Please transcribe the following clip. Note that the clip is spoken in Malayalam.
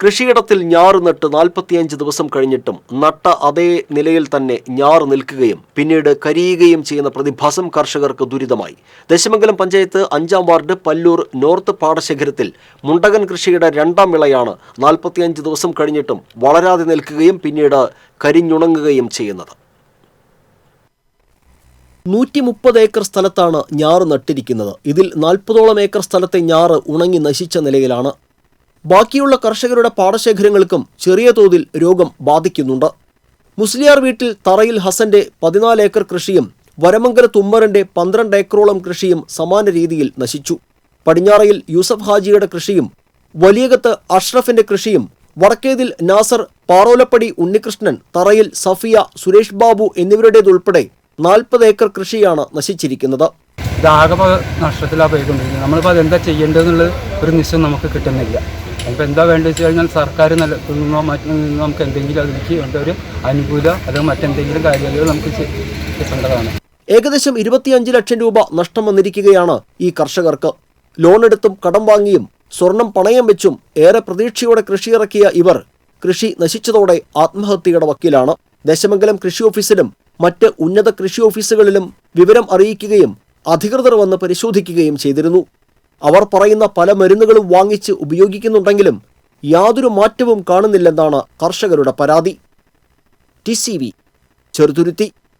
കൃഷിയിടത്തിൽ ഞാറ് നട്ട് നാൽപ്പത്തിയഞ്ച് ദിവസം കഴിഞ്ഞിട്ടും നട്ട അതേ നിലയിൽ തന്നെ ഞാറ് നിൽക്കുകയും പിന്നീട് കരിയുകയും ചെയ്യുന്ന പ്രതിഭാസം കർഷകർക്ക് ദുരിതമായി. ദശമംഗലം പഞ്ചായത്ത് അഞ്ചാം വാർഡ് പല്ലൂർ നോർത്ത് പാടശേഖരത്തിൽ മുണ്ടകൻ കൃഷിയുടെ രണ്ടാം വിളയാണ് നാൽപ്പത്തിയഞ്ച് ദിവസം കഴിഞ്ഞിട്ടും വളരാതെ നിൽക്കുകയും പിന്നീട് കരിഞ്ഞുണങ്ങുകയും ചെയ്യുന്നത്. നൂറ്റി മുപ്പത് ഏക്കർ സ്ഥലത്താണ് ഞാറ് നട്ടിരിക്കുന്നത്. ഇതിൽ നാൽപ്പതോളം ഏക്കർ സ്ഥലത്തെ ഞാറ് ഉണങ്ങി നശിച്ച നിലയിലാണ് ബാക്കിയുള്ള കർഷകരുടെ പാടശേഖരങ്ങൾക്കും ചെറിയ തോതിൽ രോഗം ബാധിക്കുന്നുണ്ട്. മുസ്ലിയാർ വീട്ടിൽ തറയിൽ ഹസന്റെ പതിനാല് ഏക്കർ കൃഷിയും വരമംഗല തുമ്മറിന്റെ പന്ത്രണ്ട് ഏക്കറോളം കൃഷിയും സമാന രീതിയിൽ നശിച്ചു. പടിഞ്ഞാറയിൽ യൂസഫ് ഹാജിയുടെ കൃഷിയും വലിയകത്ത് അഷ്റഫിന്റെ കൃഷിയും വടക്കേതിൽ നാസർ പാറോലപ്പടി ഉണ്ണികൃഷ്ണൻ തറയിൽ സഫിയ സുരേഷ് ബാബു എന്നിവരുടേതുൾപ്പെടെ നാൽപ്പത് ഏക്കർ കൃഷിയാണ് നശിച്ചിരിക്കുന്നത്. ഇതാകെ നഷ്ടത്തിലാണ് പോയിക്കൊണ്ടിരിക്കുന്നത്. നമ്മളിപ്പോൾ അതെന്താ ചെയ്യേണ്ടതെന്നുള്ള ഒരു നിശ്ചയം നമുക്ക് കിട്ടുന്നില്ല. അപ്പോൾ എന്താ വേണ്ടത് വെച്ച് കഴിഞ്ഞാൽ സർക്കാർ നല്ല നിന്നോ മറ്റു നിന്നോ നമുക്ക് എന്തെങ്കിലും അതിലേക്ക് വേണ്ട ഒരു അനുകൂല അല്ലെങ്കിൽ മറ്റെന്തെങ്കിലും കാര്യങ്ങൾ നമുക്ക് കിട്ടേണ്ടതാണ് ഏകദേശം ഇരുപത്തിയഞ്ച് ലക്ഷം രൂപ നഷ്ടം വന്നിരിക്കുകയാണ് ഈ കർഷകർക്ക്. ലോൺ എടുത്തും കടം വാങ്ങിയും സ്വർണം പണയം വെച്ചും ഏറെ പ്രതീക്ഷയോടെ കൃഷിയിറക്കിയ ഇവർ കൃഷി നശിച്ചതോടെ ആത്മഹത്യയുടെ വക്കീലാണ്. ദശമംഗലം കൃഷി ഓഫീസിലും മറ്റ് ഉന്നത കൃഷി ഓഫീസുകളിലും വിവരം അറിയിക്കുകയും അധികൃതർ വന്ന് പരിശോധിക്കുകയും ചെയ്തിരുന്നു. അവർ പറയുന്ന പല മരുന്നുകളും വാങ്ങിച്ച് ഉപയോഗിക്കുന്നുണ്ടെങ്കിലും യാതൊരു മാറ്റവും കാണുന്നില്ലെന്നാണ് കർഷകരുടെ പരാതി. ടി ചെറുതുരുത്തി.